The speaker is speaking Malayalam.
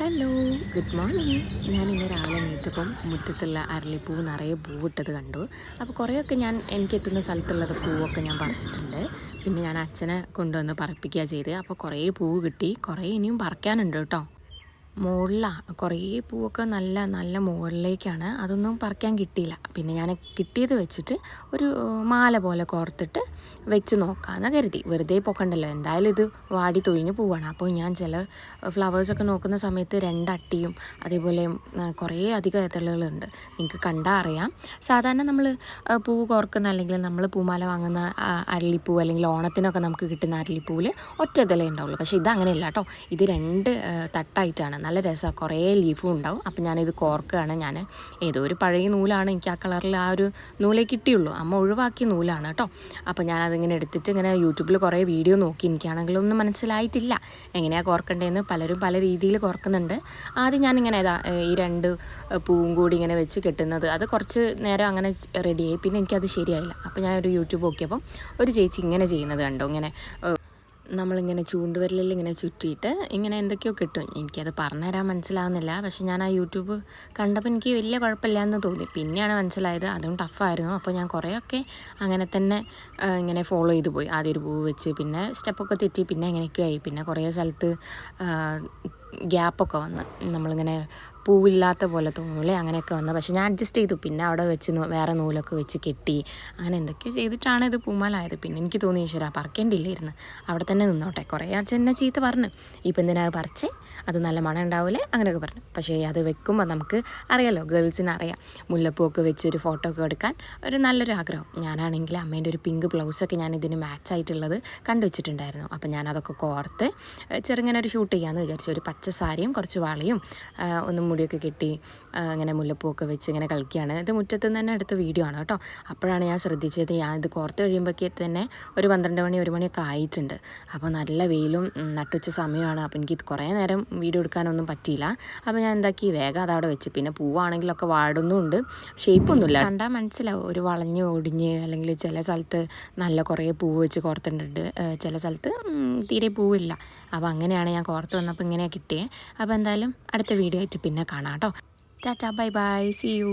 ഹലോ ഗുഡ് മോർണിംഗ് ഞാൻ ഇന്ന് രാവിലെ നീറ്റപ്പം മുറ്റത്തുള്ള അരളിപ്പൂ നിറയെ പൂവിട്ടത് കണ്ടു. അപ്പോൾ കുറേയൊക്കെ ഞാൻ എനിക്ക് എത്തുന്ന സ്ഥലത്തുള്ളത് പൂവൊക്കെ ഞാൻ പറിച്ചിട്ടുണ്ട്. പിന്നെ ഞാൻ അച്ഛനെ കൊണ്ടുവന്ന് പറപ്പിക്കുക ചെയ്ത്. അപ്പോൾ കുറേ പൂവ് കിട്ടി. കുറേ ഇനിയും പറിക്കാനുണ്ട് കേട്ടോ. മുകളിലാണ്. കുറേ പൂവൊക്കെ നല്ല നല്ല മുകളിലേക്കാണ്. അതൊന്നും പറിക്കാൻ കിട്ടിയില്ല. പിന്നെ ഞാൻ കിട്ടിയത് വെച്ചിട്ട് ഒരു മാല പോലെ കോർത്തിട്ട് വെച്ച് നോക്കാമെന്ന് കരുതി. വെറുതെ പൊക്കണ്ടല്ലോ. എന്തായാലും ഇത് വാടി തൊഴിഞ്ഞ് പോവാണ്. അപ്പോൾ ഞാൻ ചില ഫ്ലവേഴ്സൊക്കെ നോക്കുന്ന സമയത്ത് രണ്ടട്ടിയും അതേപോലെ കുറേ അധികം ഇതളുകളുണ്ട്. നിങ്ങൾക്ക് കണ്ടാൽ അറിയാം. സാധാരണ നമ്മൾ പൂവ് കോർക്കുന്ന അല്ലെങ്കിൽ നമ്മൾ പൂമാല വാങ്ങുന്ന അരളിപ്പൂ അല്ലെങ്കിൽ ഓണത്തിനൊക്കെ നമുക്ക് കിട്ടുന്ന അരളിപ്പൂവിൽ ഒറ്റ ഇതലേ ഉണ്ടാവുള്ളൂ. പക്ഷേ ഇത് അങ്ങനെയല്ല കേട്ടോ. ഇത് രണ്ട് തട്ടായിട്ടാണ്. നല്ല രസമാണ് കുറേ ലീഫും ഉണ്ടാവും. അപ്പം ഞാനിത് കോർക്കുകയാണ് ഞാൻ ഏതോ ഒരു പഴയ നൂലാണ് എനിക്ക് ആ കളറിൽ ആ ഒരു നൂലേ കിട്ടിയുള്ളൂ. അമ്മ ഒഴിവാക്കിയ നൂലാണ് കേട്ടോ. അപ്പോൾ ഞാനതിങ്ങനെ എടുത്തിട്ട് ഇങ്ങനെ യൂട്യൂബിൽ കുറേ വീഡിയോ നോക്കി. എനിക്കാണെങ്കിലും ഒന്നും മനസ്സിലായിട്ടില്ല. എങ്ങനെയാണ് കോർക്കേണ്ടതെന്ന് പലരും പല രീതിയിൽ കോർക്കുന്നുണ്ട്. ആദ്യം ഞാനിങ്ങനെ ഇതാ ഈ രണ്ട് പൂവും കൂടി ഇങ്ങനെ വെച്ച് കെട്ടുന്നത് അത് കുറച്ച് നേരം അങ്ങനെ റെഡിയായി. പിന്നെ എനിക്കത് ശരിയായില്ല. അപ്പോൾ ഞാനൊരു യൂട്യൂബ് നോക്കിയപ്പം ഒരു ചേച്ചി ഇങ്ങനെ ചെയ്യുന്നത് കണ്ടോ. ഇങ്ങനെ നമ്മളിങ്ങനെ ചൂണ്ടുവരലിൽ ഇങ്ങനെ ചുറ്റിയിട്ട് ഇങ്ങനെ എന്തൊക്കെയോ കിട്ടും. എനിക്കത് പറഞ്ഞുതരാൻ മനസ്സിലാവുന്നില്ല. പക്ഷെ ഞാൻ ആ യൂട്യൂബ് കണ്ടപ്പോൾ എനിക്ക് വലിയ കുഴപ്പമില്ല എന്ന് തോന്നി. പിന്നെയാണ് മനസ്സിലായത് അതും ടഫായിരുന്നു. അപ്പോൾ ഞാൻ കുറേയൊക്കെ അങ്ങനെ തന്നെ ഇങ്ങനെ ഫോളോ ചെയ്തു പോയി. ആദ്യം ഒരു പൂവ് വെച്ച് പിന്നെ സ്റ്റെപ്പൊക്കെ തെറ്റി പിന്നെ എങ്ങനെയൊക്കെയായി പിന്നെ കുറേ സ്ഥലത്ത് ഗ്യാപ്പൊക്കെ വന്ന് നമ്മളിങ്ങനെ പൂവില്ലാത്ത പോലെ തോന്നൂലേ അങ്ങനെയൊക്കെ വന്നു. പക്ഷെ ഞാൻ അഡ്ജസ്റ്റ് ചെയ്തു. പിന്നെ അവിടെ വെച്ച് വേറെ നൂലൊക്കെ വെച്ച് കെട്ടി. അങ്ങനെ എന്തൊക്കെയോ ചെയ്തിട്ടാണ് ഇത് പൂമാലായത്. പിന്നെ എനിക്ക് തോന്നി ഈശ്വര പറിക്കേണ്ടില്ലായിരുന്നു അവിടെ തന്നെ നിന്നോട്ടെ. കുറേ അച്ഛൻ എന്നെ ചീത്ത പറഞ്ഞു. ഇപ്പം എന്തിനാ അത് പറിച്ചേ? അത് നല്ല മണം ഉണ്ടാവില്ലേ അങ്ങനെയൊക്കെ പറഞ്ഞു. പക്ഷേ അത് വെക്കുമ്പോൾ നമുക്ക് അറിയാലോ ഗേൾസിന് അറിയാം. മുല്ലപ്പൂവൊക്കെ വെച്ച് ഒരു ഫോട്ടോ ഒക്കെ എടുക്കാൻ ഒരു നല്ലൊരു ആഗ്രഹം. ഞാനാണെങ്കിൽ അമ്മേന്റെ ഒരു പിങ്ക് ബ്ലൗസൊക്കെ ഞാൻ ഇതിന് മാച്ചായിട്ടുള്ളത് കണ്ടുവച്ചിട്ടുണ്ടായിരുന്നു. കണ്ടു വെച്ചിട്ടുണ്ടായിരുന്നു അപ്പം ഞാനതൊക്കെ കോർത്ത് ചെറുങ്ങനെ ഒരു ഷൂട്ട് ചെയ്യാമെന്ന് വിചാരിച്ചു. ഒരു സാരിയും കുറച്ച് വാളിയും ഒന്ന് മുടിയൊക്കെ കെട്ടി അങ്ങനെ മുല്ലപ്പൂവൊക്കെ വെച്ച് ഇങ്ങനെ കളിക്കുകയാണ്. ഇത് മുറ്റത്ത് തന്നെ എടുത്ത വീഡിയോ ആണ് കേട്ടോ. അപ്പോഴാണ് ഞാൻ ശ്രദ്ധിച്ചത് ഞാൻ ഇത് കോർത്ത് കഴിയുമ്പോഴേക്ക് തന്നെ ഒരു പന്ത്രണ്ട് മണി ഒരു മണിയൊക്കെ ആയിട്ടുണ്ട്. അപ്പോൾ നല്ല വെയിലും നട്ടുച്ച സമയമാണ്. അപ്പോൾ എനിക്ക് കുറേ നേരം വീഡിയോ എടുക്കാനൊന്നും പറ്റിയില്ല. അപ്പോൾ ഞാൻ എന്താക്കി വേഗം അതവിടെ വെച്ച്. പിന്നെ പൂവാണെങ്കിലൊക്കെ വാടുന്നുമുണ്ട് ഷേപ്പൊന്നുമില്ല. കണ്ടാൽ മനസ്സിലാവും. ഒരു വളഞ്ഞ് ഒടിഞ്ഞ് അല്ലെങ്കിൽ ചില സ്ഥലത്ത് നല്ല കുറേ പൂവ് വെച്ച് കോർത്തിട്ടുണ്ട്. ചില സ്ഥലത്ത് തീരെ പൂവില്ല. അപ്പോൾ അങ്ങനെയാണ് ഞാൻ കോർത്ത് വന്നപ്പോൾ ഇങ്ങനെയാണ് കിട്ടിയത് അപ്പോൾ എന്തായാലും അടുത്ത വീഡിയോ ആയിട്ട് പിന്നെ കാണാം കേട്ടോ. Tata bye bye. See you